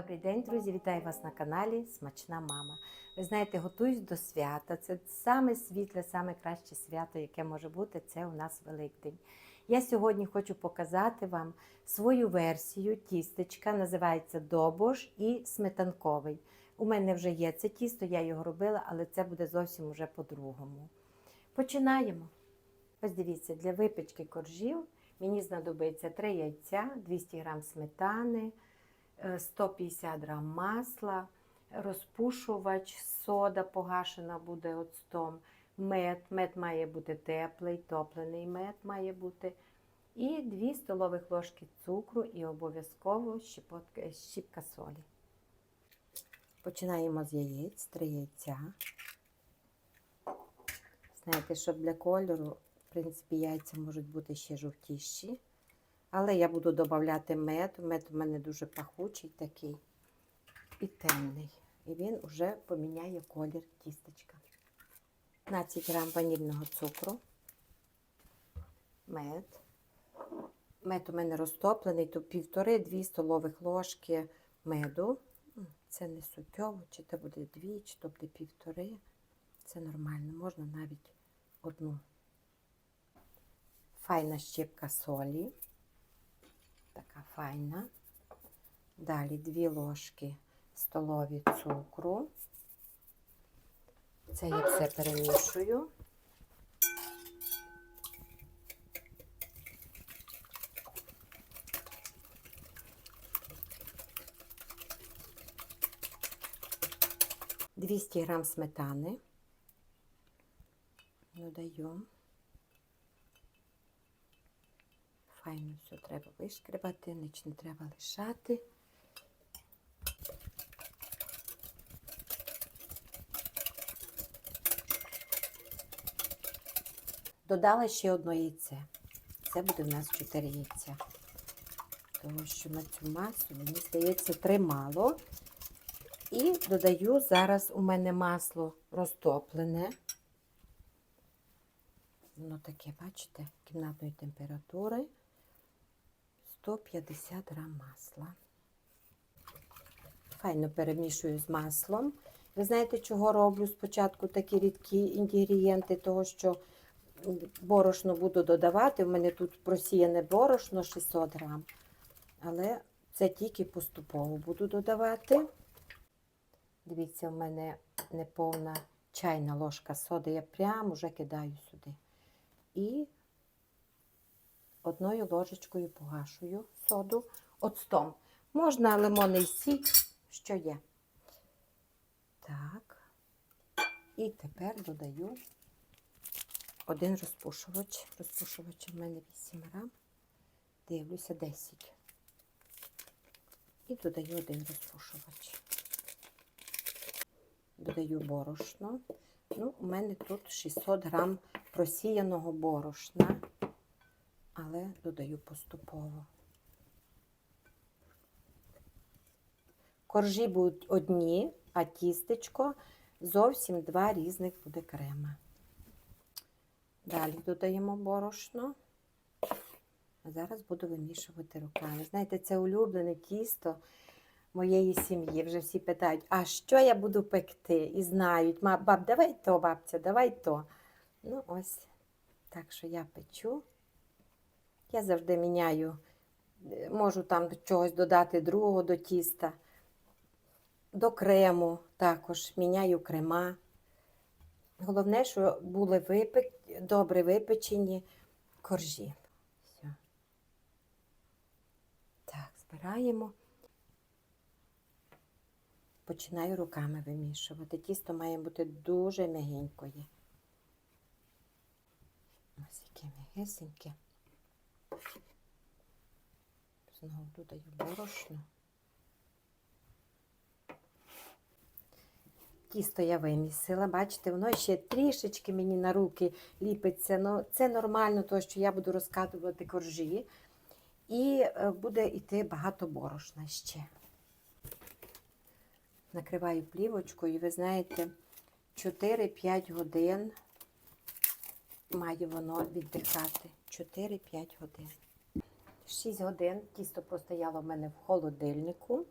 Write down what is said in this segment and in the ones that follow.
Добрий день, друзі! Вітаю вас на каналі Смачна Мама. Ви знаєте, готуюсь до свята. Це саме світле, саме краще свято, яке може бути, це у нас Великдень. Я сьогодні хочу показати вам свою версію тістечка, називається Добош і сметанковий. У мене вже є це тісто, я його робила, але це буде зовсім уже по-другому. Починаємо. Ось дивіться, для випічки коржів мені знадобиться 3 яйця, 200 г сметани. 150 грам масла, розпушувач, сода погашена буде оцтом, мед. Мед має бути теплий, топлений мед має бути. І 2 столових ложки цукру і обов'язково щіпка солі. Починаємо з яєць, 3 яйця. Знаєте, щоб для кольору, в принципі, яйця можуть бути ще жовтіші. Але я буду додавати мед. Мед у мене дуже пахучий такий і темний. І він вже поміняє колір тістечка. 15 грам ванільного цукру, мед. Мед у мене розтоплений, то півтори-дві столових ложки меду. Це не суттєво, чи це буде дві, чи то буде півтори. Це нормально, можна навіть одну. Файна щепка солі така файна. Далі 2 ложки столові цукру. Це я все перемішую. Двісті грам сметани додаю. Файно все треба вишкребати, ніч не треба лишати. Додала ще одне яйце. Це буде в нас 4 яйця. Тому що на цю масу, мені здається, три мало. І додаю зараз у мене масло розтоплене. Воно таке, бачите, кімнатної температури. 150 грам масла. Файно перемішую з маслом. Ви знаєте, чого роблю спочатку такі рідкі інгредієнти, того що борошно буду додавати. У мене тут просіяне борошно 600 грам, але це тільки поступово буду додавати. Дивіться, у мене неповна чайна ложка соди. Я прямо вже кидаю сюди. І одною ложечкою погашую соду оцтом. Можна лимонний сік, що є. Так. І тепер додаю один розпушувач. Розпушувач у мене 8 грам. Дивлюся 10. І додаю один розпушувач. Додаю борошно. Ну, у мене тут 600 грам просіяного борошна але додаю поступово. Коржі будуть одні, а тістечко зовсім два різних буде крема. Далі додаємо борошно. А зараз буду вимішувати руками. Знаєте, це улюблене тісто моєї сім'ї. Вже всі питають, а що я буду пекти? І знають, баб, давай то, бабця, давай то. Ну, ось, так що я печу. Я завжди міняю, е, можу там чогось додати другого до тіста, до крему також міняю крема. Головне, що були випек... добре випечені коржі. Все. Так, збираємо. Починаю руками вимішувати. Тісто має бути дуже м'ягенькое. Ось яке м'ягесеньке. Знову додаю борошно. Тісто я вимісила, бачите, воно ще трішечки мені на руки ліпиться. Ну, Це нормально, тому що я буду розкатувати коржі і е, буде йти багато борошна ще. Накриваю плівочкою, і ви знаєте, 4-5 годин має воно віддихати. 4-5 годин. 6 годин тісто простояло в мене в холодильнику.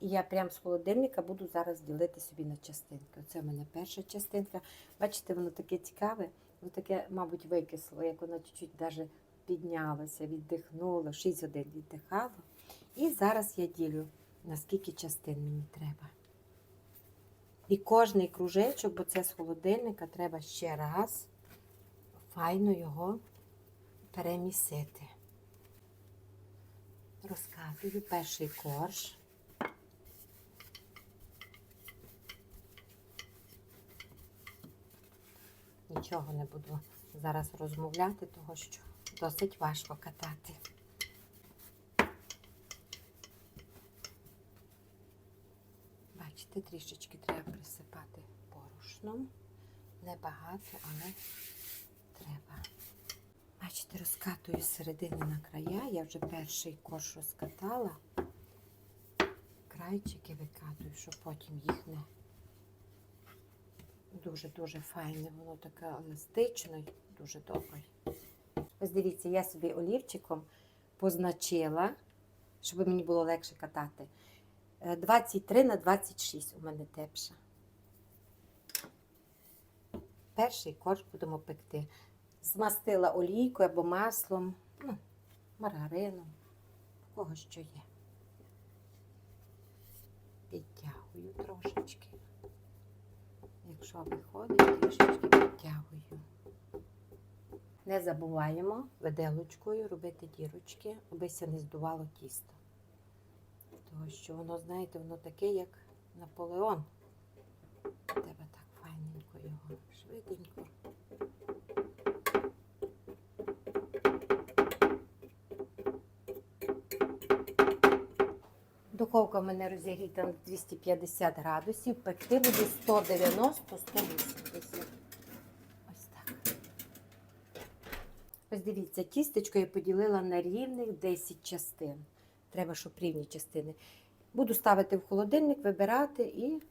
І я прямо з холодильника буду зараз ділити собі на частинки. Оце в мене перша частинка. Бачите, воно таке цікаве, воно таке, мабуть, викисло, як воно чуть-чуть даже піднялося, віддихнуло, 6 годин віддихало. І зараз я ділю, наскільки частин мені треба. І кожний кружечок, бо це з холодильника, треба ще раз файно його перемісити. Розкатую перший корж. Нічого не буду зараз розмовляти, тому що досить важко катати. Бачите, трішечки треба присипати порошном. Небагато, але. Бачите, розкатую середини на края. Я вже перший корж розкатала. Крайчики викатую, щоб потім їх не дуже-дуже файне. Воно таке еластичне, дуже добре. Ось дивіться, я собі олівчиком позначила, щоб мені було легше катати. Е, 23 на 26 у мене тепша. Перший корж будемо пекти. Змастила олійкою або маслом, ну, маргарином, в кого що є. Підтягую трошечки. Якщо виходить, трішечки підтягую. Не забуваємо виделочкою робити дірочки, аби не здувало тісто. Тому що воно, знаєте, воно таке, як Наполеон. Треба так файненько його, швиденько. Духовка в мене розігріта на 250 градусів, пекти буде 190-180. Ось так. Ось дивіться, тістечко я поділила на рівних 10 частин. Треба, щоб рівні частини. Буду ставити в холодильник, вибирати і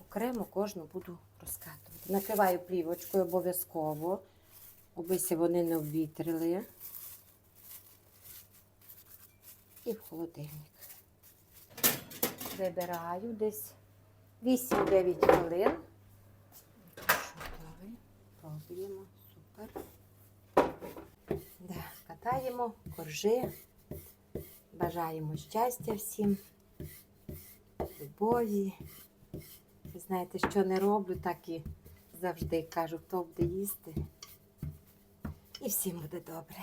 окремо кожну буду розкатувати. Накриваю плівочкою обов'язково, аби вони не обвітрили. І в холодильник. Вибираю десь 8-9 хвилин. Готовий. Пробуємо. Супер. Да, катаємо коржи. Бажаємо щастя всім, любові. Ви знаєте, що не роблю, так і завжди кажу, хто буде їсти. І всім буде добре.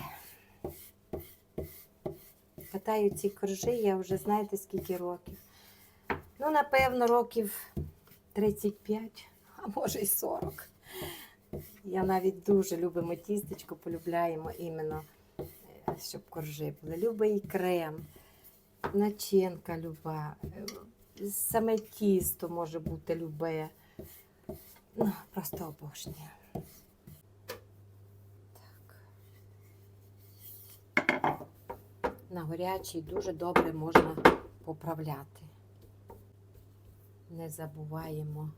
Катаю ці коржи, я вже знаєте скільки років. Ну, напевно, років 35, а може й 40. Я навіть дуже любимо тістечко, полюбляємо іменно, е, щоб коржи були. Любий крем, начинка люба, е, саме тісто може бути любе. Ну, просто обожнюю. Так. На гарячій дуже добре можна поправляти. Не забуваємо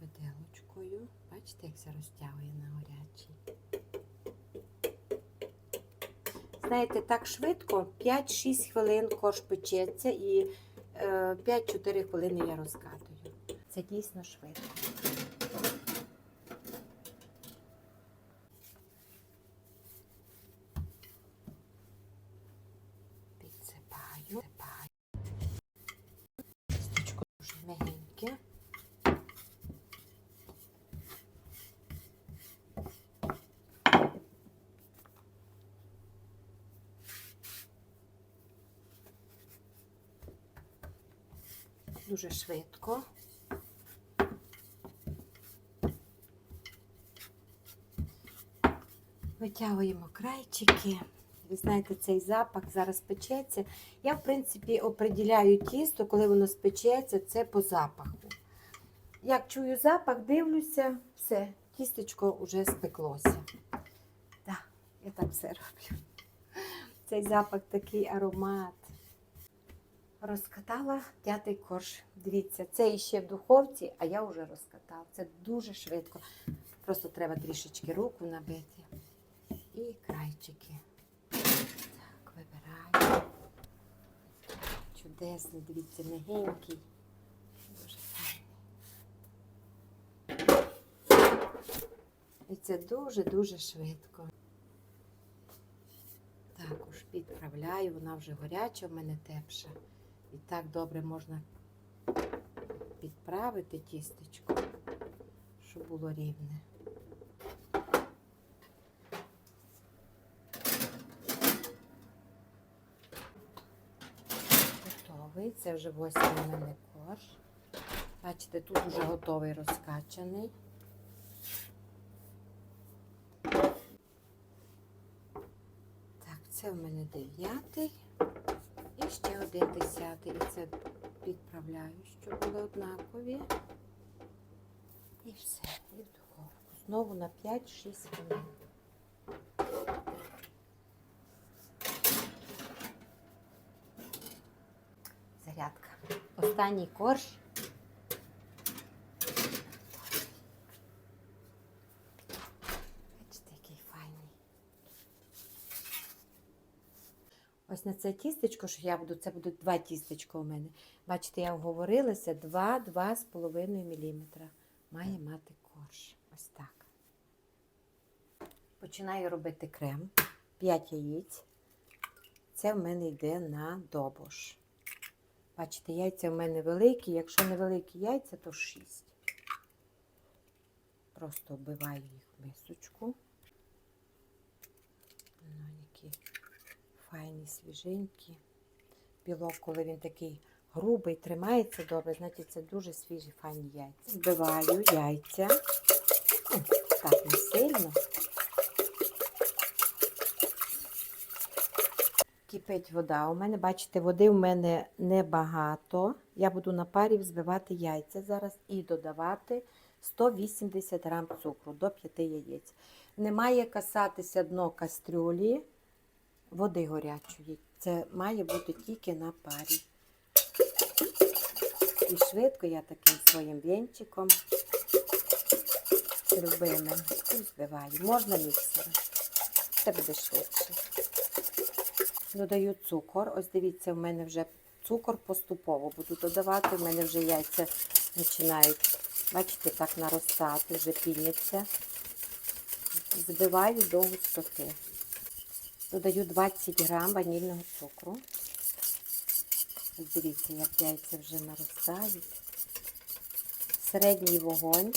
виделочкою. Бачите, як це розтягує на гарячий. Знаєте, так швидко, 5-6 хвилин корж печеться і е, 5-4 хвилини я розкатую. Це дійсно швидко. Підсипаю, підсипаю. Тістечко дуже мягеньке. Дуже швидко. Витягуємо крайчики. Ви знаєте, цей запах зараз печеться. Я, в принципі, оприділяю тісто, коли воно спечеться, це по запаху. Як чую запах, дивлюся, все, тістечко вже спеклося. Так, я так все роблю. Цей запах такий аромат. Розкатала п'ятий корж. Дивіться, це іще в духовці, а я вже розкатала. Це дуже швидко. Просто треба трішечки руку набити. І крайчики. Вибираю. Чудесний, дивіться, мягенький. Дуже файний. І це дуже-дуже швидко. Також підправляю, вона вже гаряча, в мене тепша. І так добре можна підправити тістечко, щоб було рівне. Готовий. Це вже восьмий у мене корж. Бачите, тут вже готовий розкачаний. Так, це в мене дев'ятий. І ще один десятий. І це підправляю, щоб були однакові. І все, і в духовку. Знову на 5-6 хвилин. Останній корж. Бачите, який файний. Ось на це тістечко, що я буду, це будуть два тістечка у мене. Бачите, я оговорилася 2-2,5 мм. Має мати корж. Ось так. Починаю робити крем. 5 яєць. Це в мене йде на добош. Бачите, яйця в мене великі. Якщо не великі яйця, то 6. Просто вбиваю їх в мисочку. Ну, які файні, свіженькі. Білок, коли він такий грубий, тримається добре, значить це дуже свіжі, файні яйця. Збиваю яйця. Так, не сильно. Кипить вода. У мене, бачите, води в мене небагато. Я буду на парі взбивати яйця зараз і додавати 180 грам цукру до 5 яєць. Не має касатися дно кастрюлі води гарячої. Це має бути тільки на парі. І швидко я таким своїм вінчиком любимим збиваю. Можна міксером. Це буде швидше. Додаю цукор. Ось дивіться, в мене вже цукор поступово буду додавати. У мене вже яйця починають, бачите, так наростати, вже піняться. Збиваю до густоти. Додаю 20 грам ванільного цукру. Ось дивіться, як яйця вже наростають. Середній вогонь.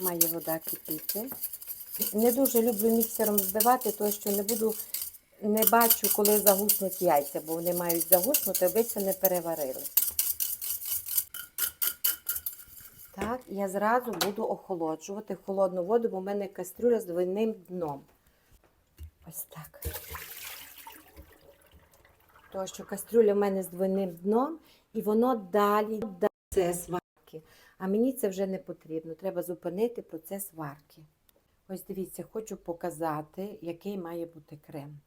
Має вода кипіти. Не дуже люблю міксером збивати, тому що не буду, не бачу, коли загуснуть яйця, бо вони мають загуснути, аби це не переварили. Так, я зразу буду охолоджувати холодну воду, бо в мене кастрюля з двойним дном. Ось так. Тому що кастрюля в мене з двойним дном, і воно далі процес варки. А мені це вже не потрібно. Треба зупинити процес варки. Ось дивіться, хочу показати, який має бути крем.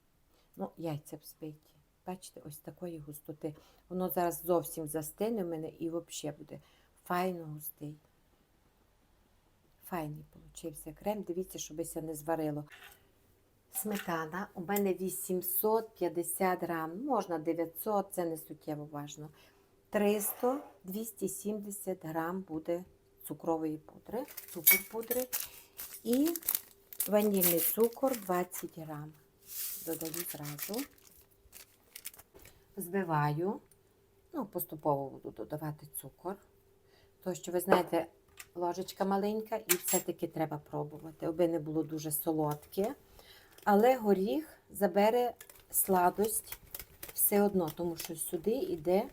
Ну, яйця взбиті. Бачите, ось такої густоти. Воно зараз зовсім застине в мене і взагалі буде файно густий. Файний получився крем. Дивіться, щоби не зварило. Сметана у мене 850 грам, можна 900, це не суттєво важно. 300-270 грам буде цукрової пудри, цукор пудри і ванільний цукор 20 грам. Додаю зразу, збиваю, ну, поступово буду додавати цукор. Тому що, ви знаєте, ложечка маленька, і все-таки треба пробувати, аби не було дуже солодке. Але горіх забере сладость все одно, тому що сюди йде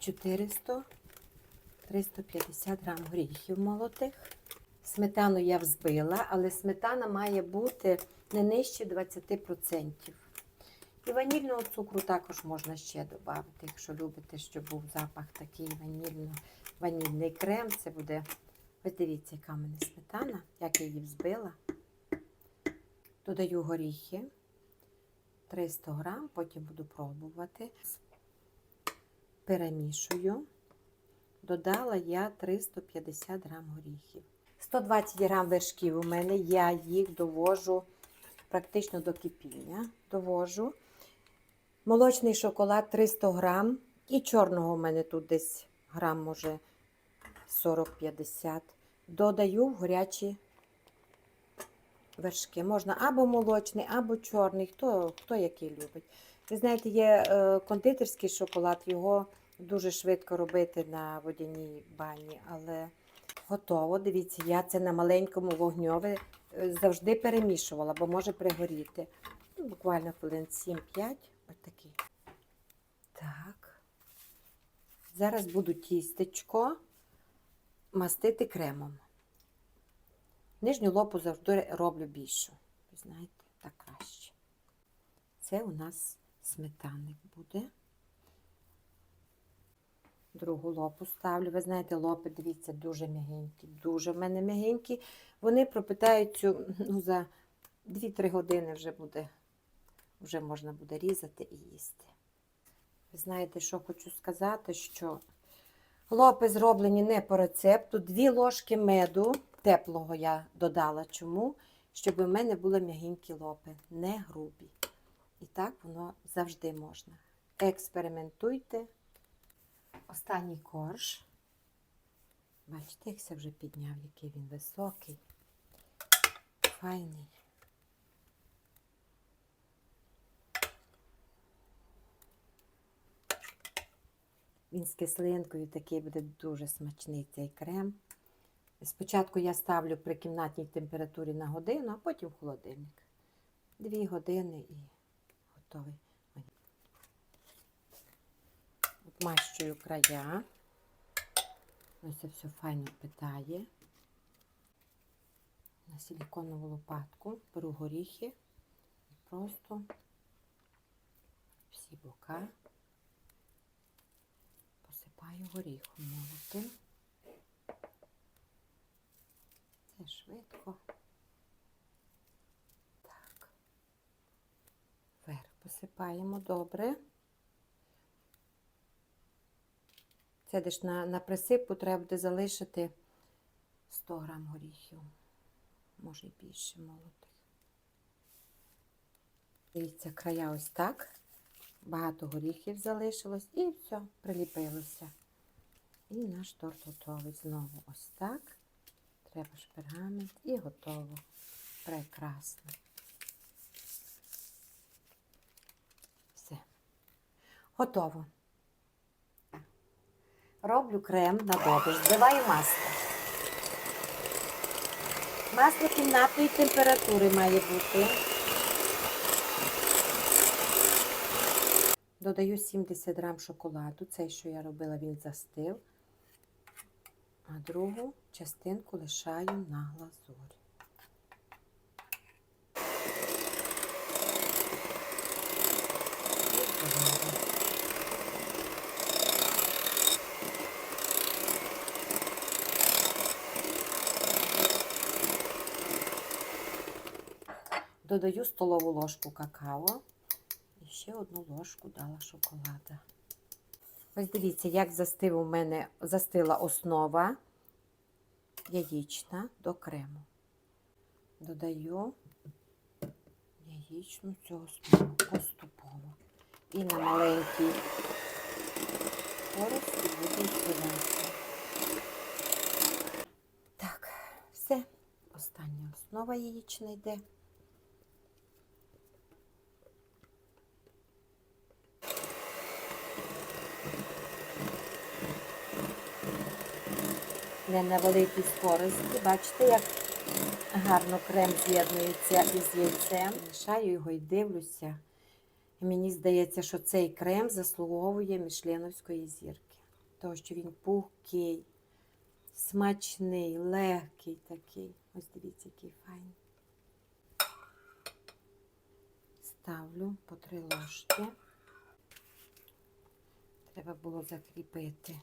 400-350 грам горіхів молотих. Сметану я взбила, але сметана має бути не нижче 20%. І ванільного цукру також можна ще додати, якщо любите, щоб був запах такий ванільно, ванільний крем. Це буде, ось дивіться, яка в мене сметана, як я її взбила. Додаю горіхи 300 грам, потім буду пробувати. Перемішую. Додала я 350 грам горіхів. 120 грам вершків у мене, я їх довожу практично до кипіння. Довожу. Молочний шоколад 300 грам. І чорного в мене тут десь грам, може 40-50. Додаю в гарячі вершки. Можна або молочний, або чорний, хто, хто який любить. Ви знаєте, є е, кондитерський шоколад, його дуже швидко робити на водяній бані, але готово. Дивіться, я це на маленькому вогньові завжди перемішувала, бо може пригоріти. Ну, Буквально хвилин 7-5. Ось такий. Так. Зараз буду тістечко мастити кремом. Нижню лопу завжди роблю більшу. Ви знаєте, так краще. Це у нас сметаник буде. Другу лопу ставлю. Ви знаєте, лопи, дивіться, дуже м'ягенькі. Дуже в мене м'ягенькі. Вони пропитаються ну, за 2-3 години вже буде, вже можна буде різати і їсти. Ви знаєте, що хочу сказати, що лопи зроблені не по рецепту. Дві ложки меду теплого я додала. Чому? Щоб у мене були м'ягенькі лопи, не грубі. І так воно завжди можна. Експериментуйте. Останній корж. Бачите, як це вже підняв, який він високий. Файний. Він з кислинкою такий буде дуже смачний цей крем. Спочатку я ставлю при кімнатній температурі на годину, а потім в холодильник. Дві години і готовий. Обмащую края. Ось все файно питає. На силіконову лопатку беру горіхи і просто всі бока посипаю горіхом молотим. Це швидко. Так. Вверх посипаємо добре. Це десь на, на присипку треба буде залишити 100 грам горіхів. Може і більше молотих. Дивіться, края ось так. Багато горіхів залишилось і все, приліпилося. І наш торт готовий. Знову ось так. Треба ж і готово. Прекрасно. Все. Готово. Роблю крем на добиш, збиваю масло. Масло кімнатної температури має бути. Додаю 70 грам шоколаду. Цей, що я робила, він застив. А другу частинку лишаю на глазурь. І поварю. Додаю столову ложку какао і ще одну ложку дала шоколада. Ось дивіться, як застив у мене застила основа яєчна до крему. Додаю яєчну цю основу поступово. І на маленький скорості буду збивати. Так, все. Остання основа яєчна йде. Не на великій скорості. Бачите, як гарно крем з'єднується із яйцем. Мішаю його і дивлюся. Мені здається, що цей крем заслуговує мішленовської зірки. Тому що він пухкий, смачний, легкий такий. Ось дивіться, який файний. Ставлю по три ложки. Треба було закріпити.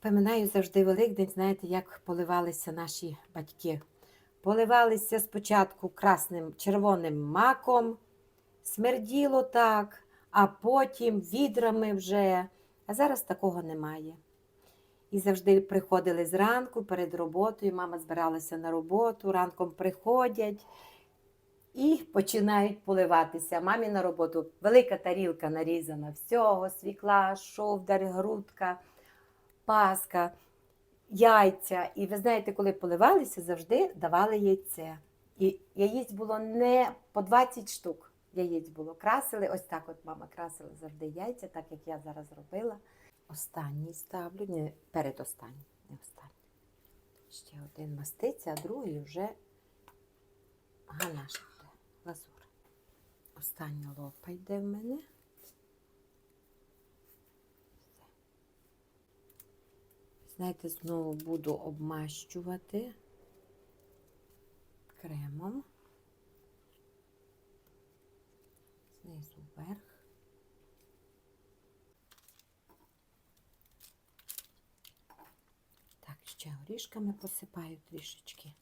Споминаю завжди Великдень, знаєте, як поливалися наші батьки. Поливалися спочатку красним червоним маком, смерділо так, а потім відрами вже. А зараз такого немає. І завжди приходили зранку перед роботою. Мама збиралася на роботу, ранком приходять і починають поливатися. Мамі на роботу велика тарілка нарізана всього, свікла, шовдар, грудка, паска, яйця. І ви знаєте, коли поливалися, завжди давали яйце. І яєць було не по 20 штук. Яєць було. Красили, ось так от мама красила завжди яйця, так як я зараз робила. Останній ставлю, не передостанній, не останній. Ще один маститься, а другий вже ганаш буде, лазур. Остання лопа йде в мене. Знаєте, знову буду обмащувати кремом. Знизу вверх. Так, ще горішками посипаю трішечки.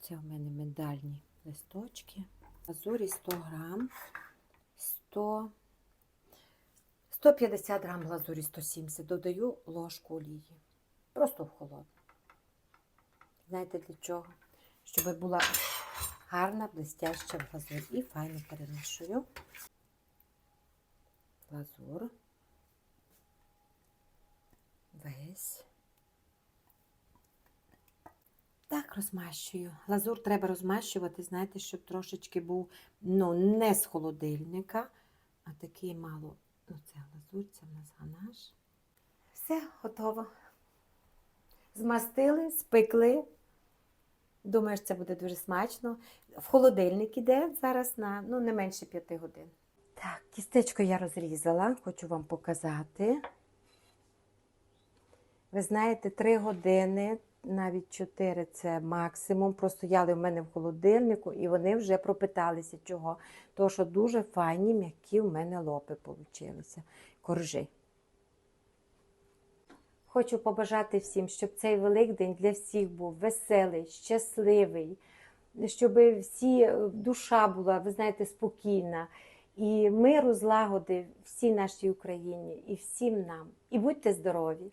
Це у мене медальні листочки. Лазурі 100 грам, 100, 150 грам глазурі 170. Додаю ложку олії. Просто в холодну. Знаєте для чого? Щоб була гарна, блестяща глазурь. І файно перемішую. Глазур. Весь. Так, розмащую. Лазур треба розмащувати, знаєте, щоб трошечки був ну, не з холодильника, а такий мало. Ну, це лазур, це в нас ганаш. Все, готово. Змастили, спекли. Думаю, це буде дуже смачно. В холодильник іде зараз на ну, не менше 5 годин. Так, тістечко я розрізала, хочу вам показати. Ви знаєте, 3 години, навіть 4 це максимум. Простояли в мене в холодильнику і вони вже пропиталися чого. Тому що дуже файні, м'які в мене лопи получилися. Коржі. Хочу побажати всім, щоб цей Великдень для всіх був веселий, щасливий, щоб всі е, душа була, ви знаєте, спокійна. І миру, злагоди всій нашій Україні і всім нам. І будьте здорові!